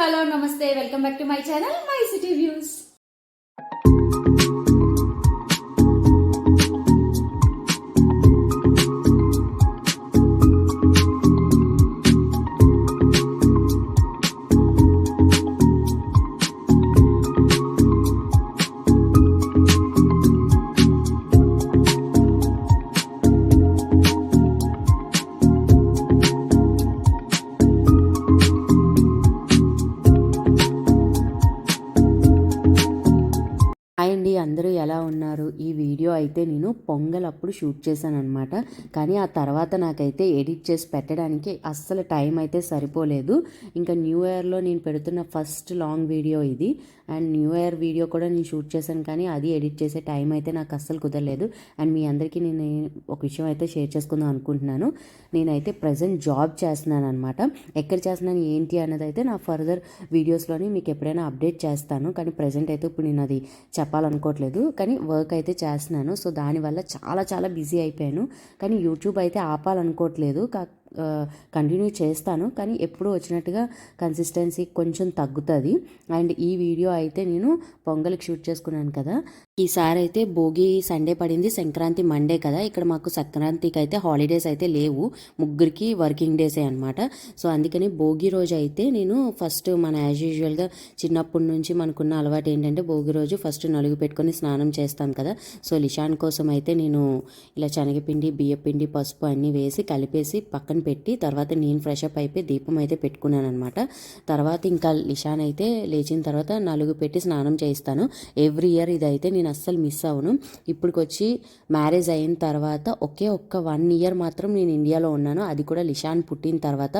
Hello నమస్తే welcome back to my channel my city views. Hi అండి అందరూ ఎలా ఉన్నారు? ఈ వీడియో అయితే నేను పొంగల్ అప్పుడు షూట్ చేశాను అనమాట కానీ ఆ తర్వాత నాకైతే ఎడిట్ చేసి పెట్టడానికి అస్సలు టైం అయితే సరిపోలేదు. ఇంకా న్యూ ఇయర్లో నేను పెడుతున్న ఫస్ట్ లాంగ్ వీడియో ఇది. అండ్ న్యూ ఇయర్ వీడియో కూడా నేను షూట్ చేశాను కానీ అది ఎడిట్ చేసే టైం అయితే నాకు అస్సలు కుదరలేదు. అండ్ మీ అందరికీ నేను ఒక విషయం అయితే షేర్ చేసుకుందాం అనుకుంటున్నాను. నేనైతే ప్రజెంట్ జాబ్ చేస్తున్నాను అనమాట ఎక్కడ చేస్తున్నాను ఏంటి అన్నది అయితే నా ఫర్దర్ వీడియోస్లోని మీకు ఎప్పుడైనా అప్డేట్ చేస్తాను. కానీ ప్రజెంట్ అయితే ఇప్పుడు నేను అది చెప్పాలనుకోవట్లేదు. కానీ వర్క్ అయితే చేస్తున్నాను. సో దానివల్ల చాలా చాలా బిజీ అయిపోయాను. కానీ యూట్యూబ్ అయితే ఆపాలనుకోవట్లేదు. కా కంటిన్యూ చేస్తాను. కానీ ఎప్పుడు వచ్చినట్టుగా కన్సిస్టెన్సీ కొంచెం తగ్గుతుంది. అండ్ ఈ వీడియో అయితే నేను పొంగల్కి షూట్ చేసుకున్నాను కదా. ఈసారి అయితే భోగి సండే పడింది సంక్రాంతి మండే కదా. ఇక్కడ మాకు సంక్రాంతికి అయితే హాలిడేస్ అయితే లేవు. ముగ్గురికి వర్కింగ్ డేసే అనమాట సో అందుకని భోగి రోజు అయితే నేను ఫస్ట్ మన యాజ్ యూజువల్గా చిన్నప్పటి నుంచి మనకున్న అలవాటు ఏంటంటే భోగి రోజు ఫస్ట్ నలుగు పెట్టుకొని స్నానం చేస్తాం కదా. సో లిషాన్ కోసం అయితే నేను ఇలా శనగపిండి బియ్యపిండి పసుపు అన్నీ వేసి కలిపేసి పక్కన పెట్టి తర్వాత నేను ఫ్రెష్ అప్ అయిపోయి దీపం అయితే పెట్టుకున్నాను అనమాట తర్వాత ఇంకా లిషాన్ అయితే లేచిన తర్వాత నలుగు పెట్టి స్నానం చేయిస్తాను. ఎవ్రీ ఇయర్ ఇదైతే నేను అస్సలు మిస్ అవును ఇప్పటికొచ్చి మ్యారేజ్ అయిన తర్వాత ఒకే ఒక్క వన్ ఇయర్ మాత్రం నేను ఇండియాలో ఉన్నాను. అది కూడా లిషాన్ పుట్టిన తర్వాత.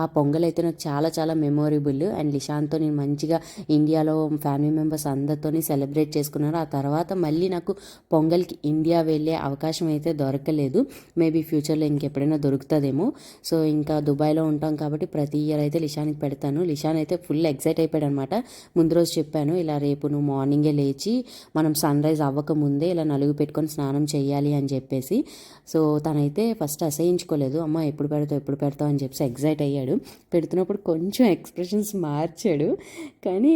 ఆ పొంగల్ అయితే నాకు చాలా చాలా మెమొరబుల్ అండ్ లిషాన్తో నేను మంచిగా ఇండియాలో ఫ్యామిలీ మెంబర్స్ అందరితోని సెలబ్రేట్ చేసుకున్నాను ఆ తర్వాత మళ్ళీ నాకు పొంగల్కి ఇండియా వెళ్ళే అవకాశం అయితే దొరకలేదు. మేబీ ఫ్యూచర్లో ఇంకెప్పుడైనా దొరుకుతుందేమో. సో ఇంకా దుబాయ్లో ఉంటాం కాబట్టి ప్రతి ఇయర్ అయితే లిషాన్కి పెడతాను. లిషాన్ అయితే ఫుల్ ఎగ్జైట్ అయిపోయాడు అనమాట ముందు రోజు చెప్పాను ఇలా రేపు నువ్వు మార్నింగే లేచి మనం సన్ రైజ్ అవ్వకముందే ఇలా నలుగు పెట్టుకొని స్నానం చేయాలి అని చెప్పేసి. సో తనైతే ఫస్ట్ అసహించుకోలేదు. అమ్మ ఎప్పుడు పెడతావు ఎప్పుడు పెడతావు అని చెప్పేసి ఎగ్జైట్ అయ్యాడు. పెడుతున్నప్పుడు కొంచెం ఎక్స్ప్రెషన్స్ మార్చాడు. కానీ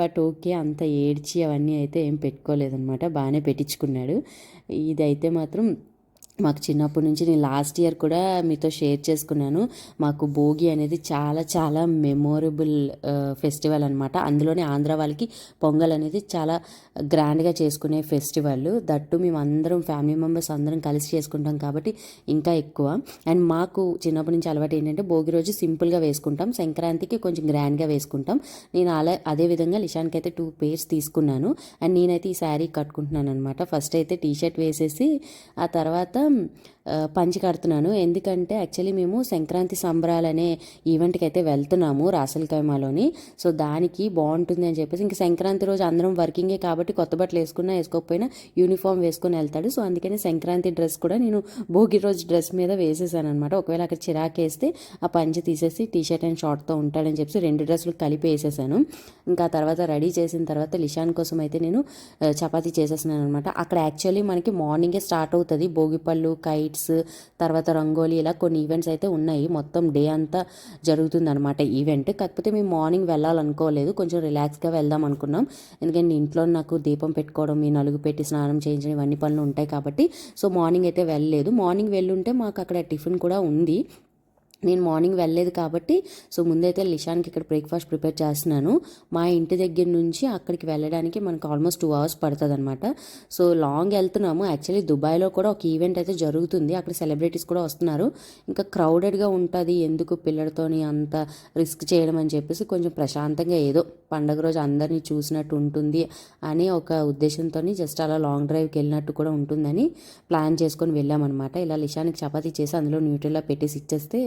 బట్ ఓకే అంత ఏడ్చి అవన్నీ అయితే ఏం పెట్టుకోలేదన్నమాట బాగానే పెట్టించుకున్నాడు. ఇదైతే మాత్రం మాకు చిన్నప్పటి నుంచి నేను లాస్ట్ ఇయర్ కూడా మీతో షేర్ చేసుకున్నాను. మాకు భోగి అనేది చాలా చాలా మెమొరబుల్ ఫెస్టివల్ అనమాట అందులోనే ఆంధ్ర వాళ్ళకి పొంగల్ అనేది చాలా గ్రాండ్గా చేసుకునే ఫెస్టివల్. దట్టు మేము అందరం ఫ్యామిలీ మెంబర్స్ అందరం కలిసి చేసుకుంటాం కాబట్టి ఇంకా ఎక్కువ. అండ్ మాకు చిన్నప్పటి నుంచి అలవాటు ఏంటంటే భోగి రోజు సింపుల్గా వేసుకుంటాం. సంక్రాంతికి కొంచెం గ్రాండ్గా వేసుకుంటాం. నేను అలా అదే విధంగా లిషాన్కి అయితే టూ పేర్స్ తీసుకున్నాను. అండ్ నేనైతే ఈ శారీ కట్టుకుంటున్నాను అనమాట ఫస్ట్ అయితే టీ షర్ట్ వేసేసి ఆ తర్వాత 嗯。పంచి కడుతున్నాను. ఎందుకంటే యాక్చువల్లీ మేము సంక్రాంతి సంబరాలనే ఈవెంట్కి అయితే వెళ్తున్నాము రాసల్కైమాలోని. సో దానికి బాగుంటుంది అని చెప్పేసి ఇంక సంక్రాంతి రోజు అందరం వర్కింగే కాబట్టి కొత్త బట్టలు వేసుకున్నా వేసుకోకపోయినా యూనిఫామ్ వేసుకొని వెళ్తాడు. సో అందుకని సంక్రాంతి డ్రెస్ కూడా నేను భోగి రోజు డ్రెస్ మీద వేసేసాను అనమాట ఒకవేళ అక్కడ చిరాకు వేస్తే ఆ పంచి తీసేసి టీ షర్ట్ అండ్ షార్ట్తో ఉంటాడని చెప్పి రెండు డ్రెస్సులు కలిపి వేసేసాను. ఇంకా తర్వాత రెడీ చేసిన తర్వాత లిషాన్ కోసం అయితే నేను చపాతీ చేసేసాను అనమాట అక్కడ యాక్చువల్లీ మనకి మార్నింగే స్టార్ట్ అవుతుంది. భోగిపళ్ళు లైట్స్ తర్వాత రంగోలీ ఇలా కొన్ని ఈవెంట్స్ అయితే ఉన్నాయి. మొత్తం డే అంతా జరుగుతుందన్నమాట ఈవెంట్ కాకపోతే మేము మార్నింగ్ వెళ్ళాలనుకోలేదు. కొంచెం రిలాక్స్గా వెళ్దాం అనుకున్నాం. ఎందుకంటే ఇంట్లో నాకు దీపం పెట్టుకోవడం ఈ నలుగు పెట్టి స్నానం చేయించడం ఇవన్నీ పనులు ఉంటాయి కాబట్టి సో మార్నింగ్ అయితే వెళ్ళలేదు. మార్నింగ్ వెళ్ళుంటే మాకు అక్కడ టిఫిన్ కూడా ఉంది. నేను మార్నింగ్ వెళ్ళలేదు కాబట్టి సో ముందైతే లిషాన్కి ఇక్కడ బ్రేక్ఫాస్ట్ ప్రిపేర్ చేస్తున్నాను. మా ఇంటి దగ్గర నుంచి అక్కడికి వెళ్ళడానికి మనకు ఆల్మోస్ట్ టూ అవర్స్ పడుతుంది అనమాట సో లాంగ్ వెళ్తున్నాము. యాక్చువల్లీ దుబాయ్లో కూడా ఒక ఈవెంట్ అయితే జరుగుతుంది. అక్కడ సెలబ్రిటీస్ కూడా వస్తున్నారు. ఇంకా క్రౌడెడ్గా ఉంటుంది. ఎందుకు పిల్లలతోని అంత రిస్క్ చేయడం అని చెప్పేసి కొంచెం ప్రశాంతంగా ఏదో పండగ రోజు అందరినీ చూసినట్టు ఉంటుంది అని ఒక ఉద్దేశంతో జస్ట్ అలా లాంగ్ డ్రైవ్కి వెళ్ళినట్టు కూడా ఉంటుందని ప్లాన్ చేసుకొని వెళ్ళామన్నమాట. ఇలా లిషానికి చపాతీ చేసి అందులో న్యూట్రిల్లా పెట్టేసి ఇచ్చేస్తే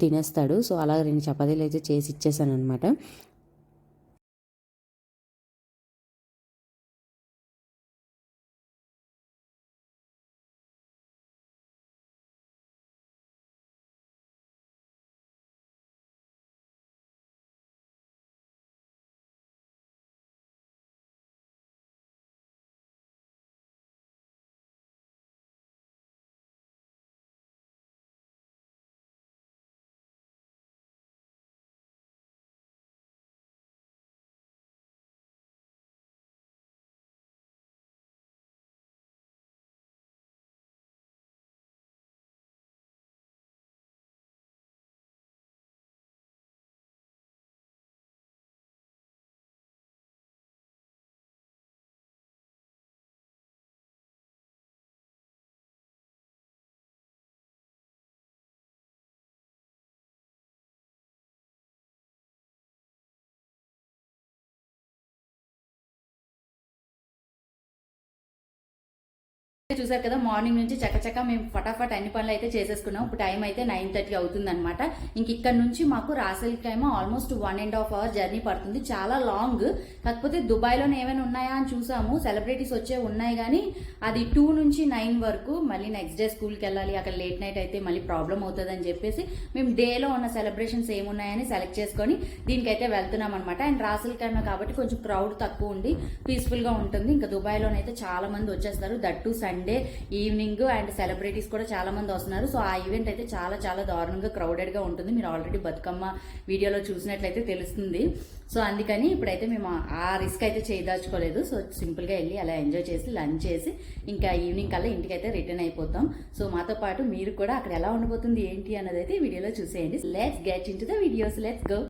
తినేస్తాడు. సో అలా రెండు చపాతీలు అయితే చేసి ఇచ్చేసాను అనమాట చూసారు కదా మార్నింగ్ నుంచి చకచక మేము ఫటాఫట్ అన్ని పనులు అయితే చేసేసుకున్నాం. ఇప్పుడు టైం అయితే నైన్ థర్టీ అవుతుంది అనమాట ఇంక ఇక్కడ నుంచి మాకు రాసెల్కేమో almost one and half hour journey పడుతుంది. చాలా లాంగ్. కాకపోతే దుబాయ్లో ఏమైనా ఉన్నాయా అని చూసాము. సెలబ్రిటీస్ వచ్చే ఉన్నాయి కానీ అది టూ నుంచి నైన్ వరకు మళ్ళీ నెక్స్ట్ డే స్కూల్కి వెళ్ళాలి. అక్కడ లేట్ నైట్ అయితే మళ్ళీ ప్రాబ్లం అవుతుంది అని చెప్పేసి మేము డేలో ఉన్న సెలబ్రేషన్స్ ఏమున్నాయని సెలెక్ట్ చేసుకొని దీనికైతే వెళ్తున్నాం అనమాట అండ్ రాసెల్ టైమ్ కాబట్టి కొంచెం క్రౌడ్ తక్కువ ఉండి పీస్ఫుల్గా ఉంటుంది. ఇంకా దుబాయ్లోనైతే చాలా మంది వచ్చేస్తారు. That Sunday evening and celebrities కూడా చాలా మంది వస్తున్నారు. సో ఆ ఈవెంట్ అయితే చాలా చాలా దారుణంగా క్రౌడెడ్గా గా ఉంటుంది. మీరు ఆల్రెడీ బతుకమ్మ వీడియోలో చూసినట్లయితే తెలుస్తుంది. సో అందుకని ఇప్పుడైతే మేము ఆ రిస్క్ అయితే చేయదాచుకోలేదు. సో సింపుల్గా వెళ్ళి అలా ఎంజాయ్ చేసి లంచ్ చేసి ఇంకా ఈవినింగ్ కల్లా ఇంటికి అయితే రిటర్న్ అయిపోతాం. సో మాతో పాటు మీరు కూడా అక్కడ ఎలా ఉండబోతుంది ఏంటి అన్నది అయితే వీడియోలో చూసేయండి. Let's get into the videos let's go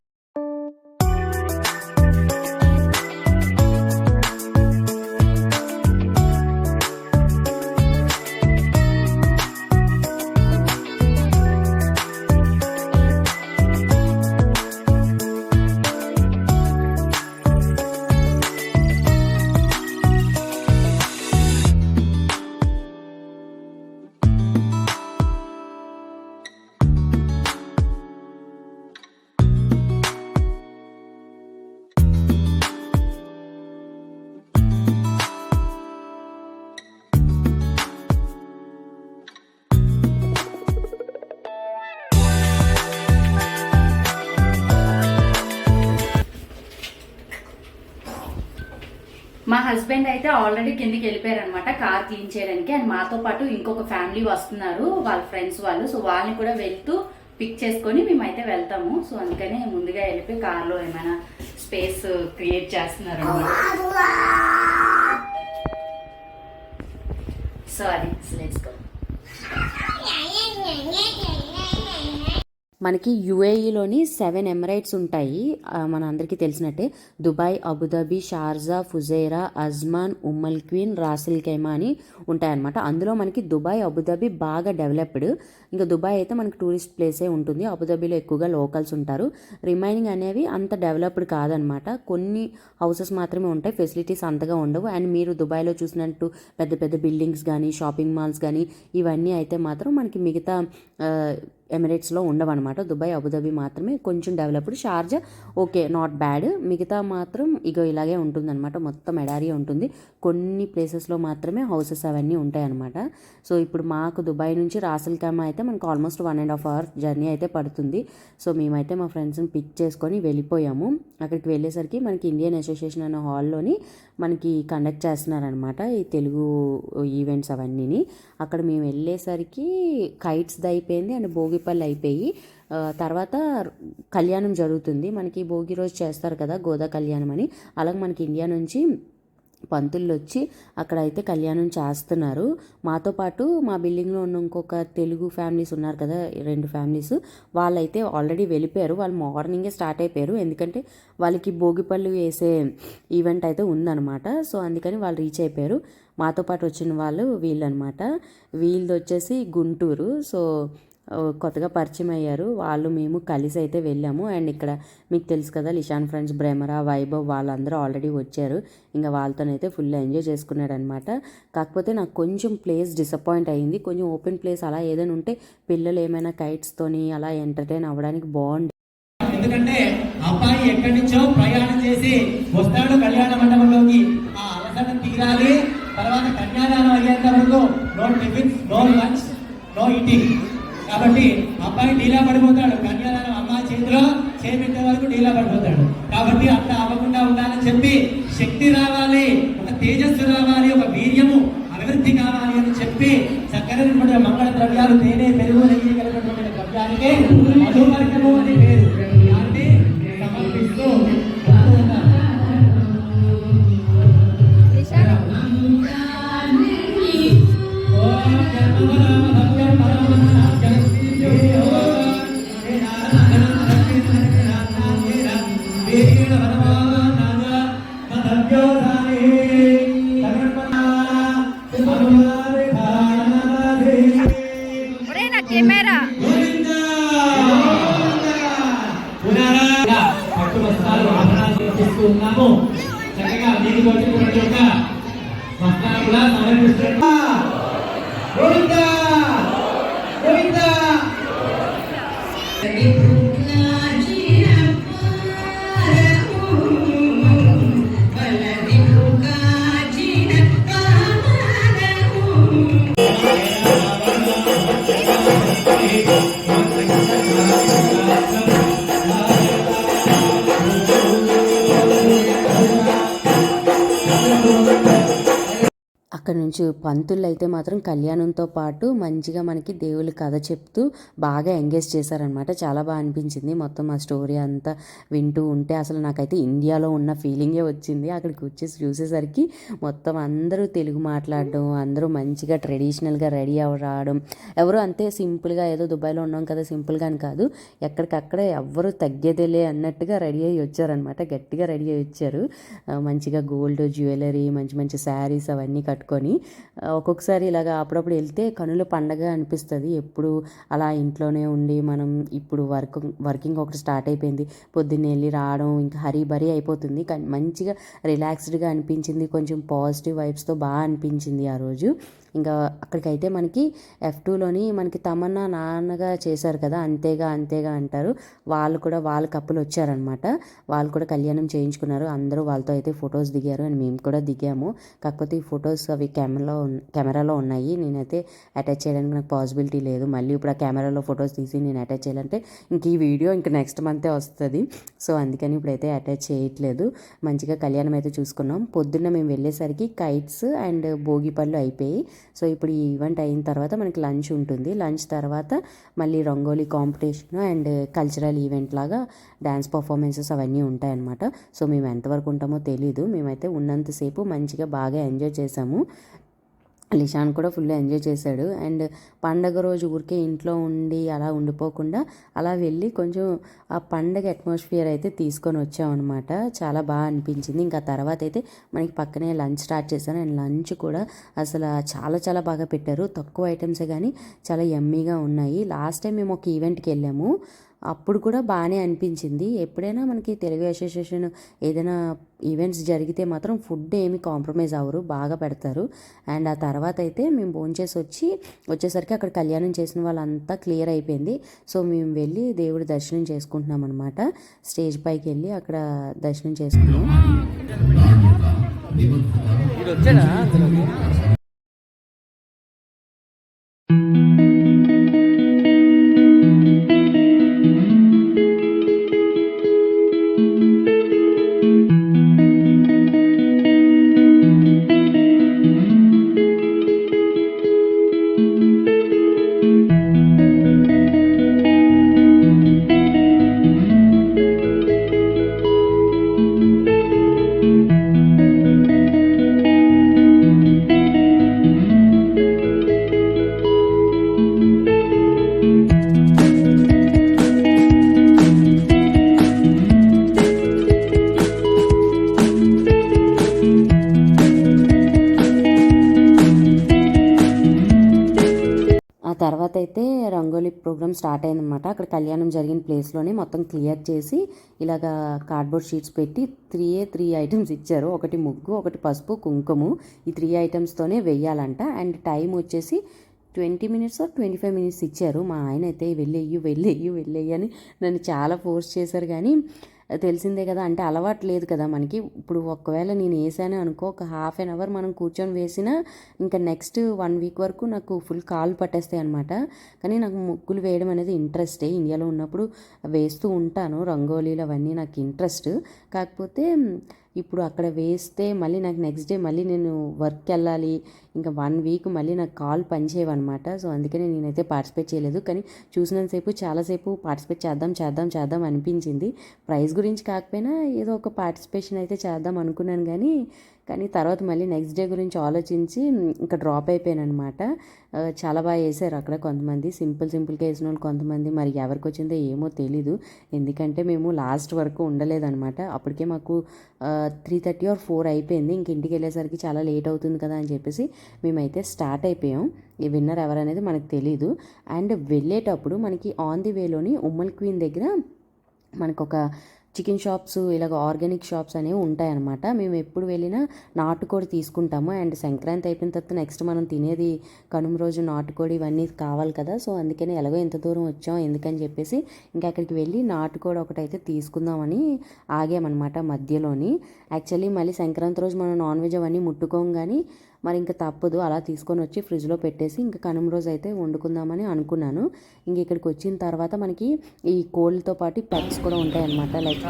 husband అయితే ఆల్రెడీ కిందికి వెళ్ళిపోయారు అనమాట కార్ క్లీన్ చేయడానికి. అండ్ మాతో పాటు ఇంకొక ఫ్యామిలీ వస్తున్నారు వాళ్ళ ఫ్రెండ్స్ వాళ్ళు. సో వాళ్ళని కూడా వెళ్తూ పిక్ చేసుకొని మేమైతే వెళ్తాము. సో అందుకనే ముందుగా వెళ్ళిపోయి కార్లో ఏమైనా స్పేస్ క్రియేట్ చేస్తున్నారు సో అది. లెట్స్ గో మనకి యుఏఈలోని సెవెన్ ఎమిరేట్స్ ఉంటాయి. మన అందరికీ తెలిసినట్టే. Dubai Abu Dhabi Sharjah Fujairah Ajman Umm al Quwain Ras al Khaimah అని ఉంటాయన్నమాట. అందులో మనకి దుబాయ్ అబుదాబి బాగా డెవలప్డ్. ఇంకా దుబాయ్ అయితే మనకి టూరిస్ట్ ప్లేసే ఉంటుంది. అబుదాబిలో ఎక్కువగా లోకల్స్ ఉంటారు. రిమైనింగ్ అనేవి అంత డెవలప్డ్ కాదనమాట కొన్ని హౌసెస్ మాత్రమే ఉంటాయి. ఫెసిలిటీస్ అంతగా ఉండవు. అండ్ మీరు దుబాయ్లో చూసినట్టు పెద్ద పెద్ద బిల్డింగ్స్ కానీ షాపింగ్ మాల్స్ కానీ ఇవన్నీ అయితే మాత్రం మనకి మిగతా ఎమిరేట్స్లో ఉండవన్నమాట. దుబాయ్ అబుదాబి మాత్రమే కొంచెం developed Sharjah okay not bad. మిగతా మాత్రం ఇగో ఇలాగే ఉంటుందన్నమాట. మొత్తం ఎడారి ఉంటుంది. కొన్ని ప్లేసెస్లో మాత్రమే హౌసెస్ అవన్నీ ఉంటాయన్నమాట. సో ఇప్పుడు మాకు దుబాయ్ నుంచి రాసల్ క్యామ్ అయితే మనకు almost one and half hour journey అయితే పడుతుంది. సో మేమైతే మా ఫ్రెండ్స్ని పిక్ చేసుకొని వెళ్ళిపోయాము. అక్కడికి వెళ్ళేసరికి మనకి ఇండియన్ అసోసియేషన్ అనే హాల్లోని మనకి కండక్ట్ చేస్తున్నారనమాట ఈ తెలుగు ఈవెంట్స్ అవన్నీని. అక్కడ మేము వెళ్ళేసరికి కైట్స్ అయిపోయింది అండ్ భోగిపల్లి అయిపోయి తర్వాత కళ్యాణం జరుగుతుంది. మనకి భోగి రోజు చేస్తారు కదా గోదా కళ్యాణం అని. అలాగే మనకి ఇండియా నుంచి పంతులు వచ్చి అక్కడ అయితే కళ్యాణం చేస్తున్నారు. మాతో పాటు మా బిల్డింగ్లో ఉన్న ఇంకొక తెలుగు ఫ్యామిలీస్ ఉన్నారు కదా రెండు ఫ్యామిలీస్. వాళ్ళైతే ఆల్రెడీ వెళ్ళిపోయారు. వాళ్ళు మార్నింగే స్టార్ట్ అయిపోయారు. ఎందుకంటే వాళ్ళకి భోగిపళ్ళు వేసే ఈవెంట్ అయితే ఉందన్నమాట. సో అందుకని వాళ్ళు రీచ్ అయిపోయారు. మాతో పాటు వచ్చిన వాళ్ళు వీళ్ళనమాట వీళ్ళది వచ్చేసి గుంటూరు. సో కొత్తగా పరిచయం అయ్యారు. వాళ్ళు మేము కలిసి అయితే వెళ్ళాము. అండ్ ఇక్కడ మీకు తెలుసు కదా లిషాన్ ఫ్రెండ్స్ బ్రెమరా వైభవ్ వాళ్ళందరూ ఆల్రెడీ వచ్చారు. ఇంకా వాళ్ళతోనైతే ఫుల్ ఎంజాయ్ చేసుకున్నాడు అనమాట కాకపోతే నాకు కొంచెం ప్లేస్ డిసప్పాయింట్ అయ్యింది. కొంచెం ఓపెన్ ప్లేస్ అలా ఏదైనా ఉంటే పిల్లలు ఏమైనా కైట్స్తోని అలా ఎంటర్టైన్ అవ్వడానికి బాగుంది ఎందుకంటే అబ్బాయి ఎక్కడి నుంచో ప్రయాణం చేసి వస్తాడు కళ్యాణ మండపంలోకి. ఆ అలసట తీరాలి. తర్వాత కన్యాదానం అయ్యేంత వరకు no tiffin no lunch no eating కాబట్టి అబ్బాయి డీలా పడిపోతాడు. కన్యాదానం అమ్మాయి చేతిలో చేపెట్టే వరకు డీలా పడిపోతాడు. కాబట్టి అట్లా అవ్వకుండా ఉండాలని చెప్పి శక్తి రావాలి ఒక తేజస్సు రావాలి ఒక వీర్యము అభివృద్ధి కావాలి అని చెప్పి చక్కనైనటువంటి మంగళ ద్రవ్యాలు తేనె పెరుగు నెయ్యి కలిగినటువంటి ద్రవ్యానికే మధువర్గము అని పేరు. దాన్ని సమర్పిస్తూ వస్తూ పట్టు వస్త్రాలు ఆభరణాలు సమర్పిస్తూ ఉన్నాము. చక్కగా నీటి వచ్చినటువంటి యొక్క వస్త్రాలు కూడా సమర్పిస్తున్నా అక్కడ నుంచి పంతులు అయితే మాత్రం కళ్యాణంతో పాటు మంచిగా మనకి దేవుళ్ళ కథ చెప్తూ బాగా ఎంగేజ్ చేశారనమాట చాలా బాగా అనిపించింది మొత్తం ఆ స్టోరీ అంతా వింటూ ఉంటే. అసలు నాకైతే ఇండియాలో ఉన్న ఫీలింగే వచ్చింది. అక్కడికి వచ్చేసి చూసేసరికి మొత్తం అందరూ తెలుగు మాట్లాడడం అందరూ మంచిగా ట్రెడిషనల్గా రెడీ రావడం. ఎవరు అంతే సింపుల్గా ఏదో దుబాయ్లో ఉన్నాం కదా సింపుల్గా అని కాదు. ఎక్కడికక్కడ ఎవ్వరు తగ్గేదేలే అన్నట్టుగా రెడీ అయ్యి వచ్చారనమాట గట్టిగా రెడీ అయ్యి వచ్చారు. మంచిగా గోల్డ్ జ్యువెలరీ మంచి మంచి శారీస్ అవన్నీ కట్టుకొని పెట్టుకొని ఒక్కొక్కసారి ఇలాగ అప్పుడప్పుడు వెళ్తే కనుల పండగ అనిపిస్తుంది. ఎప్పుడు అలా ఇంట్లోనే ఉండి మనం ఇప్పుడు వర్క్ వర్కింగ్ ఒకటి స్టార్ట్ అయిపోయింది. పొద్దున్నే వెళ్ళి రావడం ఇంకా హరీ బరీ అయిపోతుంది. కానీ మంచిగా రిలాక్స్డ్గా అనిపించింది. కొంచెం పాజిటివ్ వైబ్స్తో బాగా అనిపించింది ఆ రోజు. ఇంకా అక్కడికైతే మనకి ఎఫ్ టూలోని మనకి తమన్నా నాన్నగా చేశారు కదా అంతేగా అంతేగా అంటారు. వాళ్ళు కూడా వాళ్ళ కప్పులు వచ్చారనమాట. వాళ్ళు కూడా కళ్యాణం చేయించుకున్నారు. అందరూ వాళ్ళతో అయితే ఫొటోస్ దిగారు అండ్ మేము కూడా దిగాము. కాకపోతే ఈ ఫొటోస్ అవి కెమెరాలో కెమెరాలో ఉన్నాయి. నేనైతే అటాచ్ చేయడానికి నాకు పాసిబిలిటీ లేదు. మళ్ళీ ఇప్పుడు ఆ కెమెరాలో ఫొటోస్ తీసి నేను అటాచ్ చేయాలంటే ఇంక ఈ వీడియో ఇంక నెక్స్ట్ మంతే వస్తుంది. సో అందుకని ఇప్పుడైతే అటాచ్ చేయట్లేదు. మంచిగా కళ్యాణం అయితే చూసుకున్నాం. పొద్దున్న మేము వెళ్ళేసరికి కైట్స్ అండ్ భోగి పళ్ళు అయిపోయి సో ఇప్పుడు ఈ ఈవెంట్ అయిన తర్వాత మనకి లంచ్ ఉంటుంది. లంచ్ తర్వాత మళ్ళీ rangoli competition and cultural event లాగా డ్యాన్స్ పర్ఫార్మెన్సెస్ అవన్నీ ఉంటాయన్నమాట. సో మేము ఎంతవరకు ఉంటామో తెలీదు. మేమైతే ఉన్నంతసేపు మంచిగా బాగా ఎంజాయ్ చేసాము. లిషాన్ కూడా ఫుల్ ఎంజాయ్ చేశాడు. అండ్ పండగ రోజు ఊరికే ఇంట్లో ఉండి అలా ఉండిపోకుండా అలా వెళ్ళి కొంచెం ఆ పండగ అట్మాస్ఫియర్ అయితే తీసుకొని వచ్చామన్నమాట. చాలా బాగా అనిపించింది. ఇంకా తర్వాత అయితే మనకి పక్కనే లంచ్ స్టార్ట్ చేశాను. అండ్ లంచ్ కూడా అసలు చాలా చాలా బాగా పెట్టారు. తక్కువ ఐటమ్సే కానీ చాలా యమ్మీగా ఉన్నాయి. లాస్ట్ టైం మేము ఒక ఈవెంట్కి వెళ్ళాము. అప్పుడు కూడా బాగానే అనిపించింది. ఎప్పుడైనా మనకి తెలుగు అసోసియేషన్ ఏదైనా ఈవెంట్స్ జరిగితే మాత్రం ఫుడ్ ఏమి కాంప్రమైజ్ అవ్వరు బాగా పెడతారు. అండ్ ఆ తర్వాత అయితే మేము భోంచేసి వచ్చి వచ్చేసరికి అక్కడ కళ్యాణం చేసిన వాళ్ళంతా క్లియర్ అయిపోయింది. సో మేము వెళ్ళి దేవుడి దర్శనం చేసుకుంటున్నాం అనమాట స్టేజ్ పైకి వెళ్ళి అక్కడ దర్శనం చేసుకున్నాం. స్టార్ట్ అయిందనమాట అక్కడ కళ్యాణం జరిగిన ప్లేస్లోనే మొత్తం క్లియర్ చేసి ఇలాగా కార్డ్బోర్డ్ షీట్స్ పెట్టి త్రీ ఏ త్రీ ఐటమ్స్ ఇచ్చారు. ఒకటి ముగ్గు ఒకటి పసుపు కుంకుమ ఈ త్రీ ఐటమ్స్తోనే వెయ్యాలంట. అండ్ టైం వచ్చేసి twenty minutes twenty five minutes ఇచ్చారు. మా ఆయన అయితే వెళ్ళేయ్యు వెళ్ళేయ్యు వెళ్ళేయ్యి అని నన్ను చాలా ఫోర్స్ చేశారు. కానీ తెలిసిందే కదా అంటే అలవాటు లేదు కదా మనకి. ఇప్పుడు ఒకవేళ నేను వేసాను అనుకో ఒక హాఫ్ అన్ అవర్ మనం కూర్చొని వేసినా ఇంకా నెక్స్ట్ వన్ వీక్ వరకు నాకు ఫుల్ కాలు పట్టేస్తాయి అనమాట కానీ నాకు ముగ్గులు వేయడం అనేది ఇంట్రెస్టే. ఇండియాలో ఉన్నప్పుడు వేస్తూ ఉంటాను రంగోలీలు అవన్నీ నాకు ఇంట్రెస్ట్. కాకపోతే ఇప్పుడు అక్కడ వేస్తే మళ్ళీ నాకు నెక్స్ట్ డే మళ్ళీ నేను వర్క్కి వెళ్ళాలి. ఇంకా వన్ వీక్ మళ్ళీ నాకు కాల్ పనిచేయవన్నమాట. సో అందుకని నేనైతే పార్టిసిపేట్ చేయలేదు. కానీ చూసినంతసేపు చాలాసేపు పార్టిసిపేట్ చేద్దాం చేద్దాం చేద్దాం అనిపించింది. ప్రైజ్ గురించి కాకపోయినా ఏదో ఒక పార్టిసిపేషన్ అయితే చేద్దాం అనుకున్నాను. కానీ కానీ తర్వాత మళ్ళీ నెక్స్ట్ డే గురించి ఆలోచించి ఇంకా డ్రాప్ అయిపోయాను అనమాట చాలా బాగా వేసారు అక్కడ కొంతమంది. సింపుల్ సింపుల్గా వేసిన వాళ్ళు కొంతమంది. మరి ఎవరికి వచ్చిందో ఏమో తెలీదు. ఎందుకంటే మేము లాస్ట్ వరకు ఉండలేదన్నమాట. అప్పటికే మాకు త్రీ థర్టీ ఆర్ ఫోర్ అయిపోయింది. ఇంక ఇంటికి వెళ్ళేసరికి చాలా లేట్ అవుతుంది కదా అని చెప్పేసి మేమైతే స్టార్ట్ అయిపోయాం. ఈ విన్నర్ ఎవరనేది మనకు తెలీదు. అండ్ వెళ్ళేటప్పుడు మనకి ఆన్ ది వేలోని ఉమ్మల్ క్వీన్ దగ్గర మనకు ఒక చికెన్ షాప్స్ ఇలాగ ఆర్గానిక్ షాప్స్ అనేవి ఉంటాయన్నమాట. మేము ఎప్పుడు వెళ్ళినా నాటుకోడి తీసుకుంటాము. అండ్ సంక్రాంతి అయిపోయిన తర్వాత నెక్స్ట్ మనం తినేది కనుమ రోజు నాటుకోడి ఇవన్నీ కావాలి కదా. సో అందుకని ఎలాగో ఎంత దూరం వచ్చాం ఎందుకని చెప్పేసి ఇంకా అక్కడికి వెళ్ళి నాటుకోడి ఒకటైతే తీసుకుందామని ఆగామన్నమాట మధ్యలోని. యాక్చువల్లీ మళ్ళీ సంక్రాంతి రోజు మనం నాన్ వెజ్ అవన్నీ ముట్టుకోం కానీ మరి ఇంకా తప్పదు అలా తీసుకొని వచ్చి ఫ్రిడ్జ్లో పెట్టేసి ఇంకా కనుమ రోజు అయితే వండుకుందామని అనుకున్నాను. ఇంక ఇక్కడికి వచ్చిన తర్వాత మనకి ఈ కోళ్ళతో పాటు పెట్స్ కూడా ఉంటాయన్నమాట. లైక్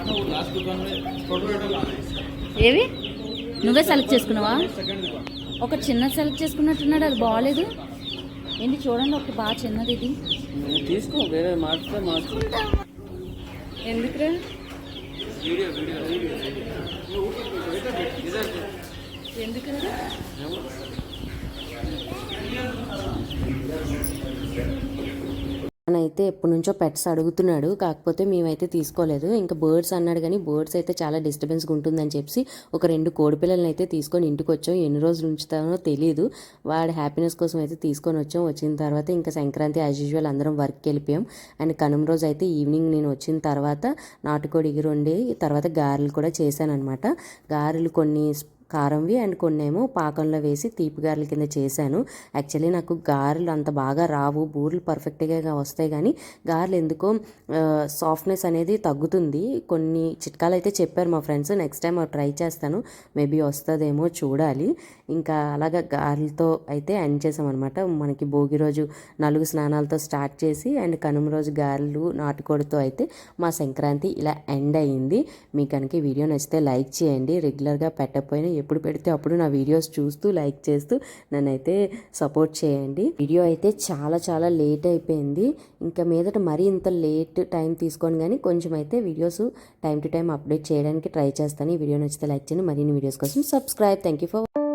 ఏవి? నువ్వే సెలెక్ట్ చేసుకున్నావా? ఒక చిన్న సెలెక్ట్ చేసుకున్నట్టున్నాడు అది బాగాలేదు ఏంటి చూడండి ఒకటి బాగా చిన్నది ఇది. తీసుకో వేరే మార్చితే మార్చు ఎందుకురా? ఎందుకురా అయితే ఎప్పటి నుంచో పెట్స్ అడుగుతున్నాడు కాకపోతే మేమైతే తీసుకోలేదు. ఇంకా బర్డ్స్ అన్నాడు కానీ బర్డ్స్ అయితే చాలా డిస్టర్బెన్స్గా ఉంటుందని చెప్పి ఒక రెండు కోడి పిల్లల్ని అయితే తీసుకొని ఇంటికి వచ్చాం ఎన్ని రోజులు ఉంచుతానో తెలియదు వాడి హ్యాపీనెస్ కోసం అయితే తీసుకొని వచ్చాం. వచ్చిన తర్వాత ఇంకా సంక్రాంతి యాజ్ యూజువల్ అందరం వర్క్కి వెళ్ళిపోయాం. అండ్ కనుమ రోజు అయితే ఈవినింగ్ నేను వచ్చిన తర్వాత నాటుకోడి ఎగురు వండి తర్వాత గారెలు కూడా చేశాను అనమాట గారెలు కొన్ని కారంవి అండ్ కొన్ని ఏమో పాకంలో వేసి తీపి గారెల కింద చేశాను. యాక్చువల్లీ నాకు గారెలు అంత బాగా రావు. బూరెలు పర్ఫెక్ట్గా వస్తాయి కానీ గారెలు ఎందుకో సాఫ్ట్నెస్ అనేది తగ్గుతుంది. కొన్ని చిట్కాలు అయితే చెప్పారు మా ఫ్రెండ్స్. నెక్స్ట్ టైం ట్రై చేస్తాను. మేబీ వస్తుందేమో చూడాలి. ఇంకా అలాగా గారెలతో అయితే ఎండ్ చేసామన్నమాట. మనకి భోగి రోజు నలుగు స్నానాలతో స్టార్ట్ చేసి అండ్ కనుమ రోజు గారెలు నాటుకోడితో అయితే మా సంక్రాంతి ఇలా ఎండ్ అయ్యింది మీకు కనుక వీడియో నచ్చితే లైక్ చేయండి. రెగ్యులర్గా పెట్టకపోయినా ఎప్పుడు పెడితే అప్పుడు నా వీడియోస్ చూస్తూ లైక్ చేస్తూ నన్నైతే సపోర్ట్ చేయండి. వీడియో అయితే చాలా చాలా లేట్ అయిపోయింది. ఇంకా మీదట మరీ ఇంత లేట్ టైం తీసుకొని కానీ కొంచెం అయితే videos time to time update చేయడానికి ట్రై చేస్తాను. ఈ వీడియో నచ్చితే లైక్ చేయండి. మరిన్ని వీడియోస్ కోసం సబ్స్క్రైబ్. Thank you for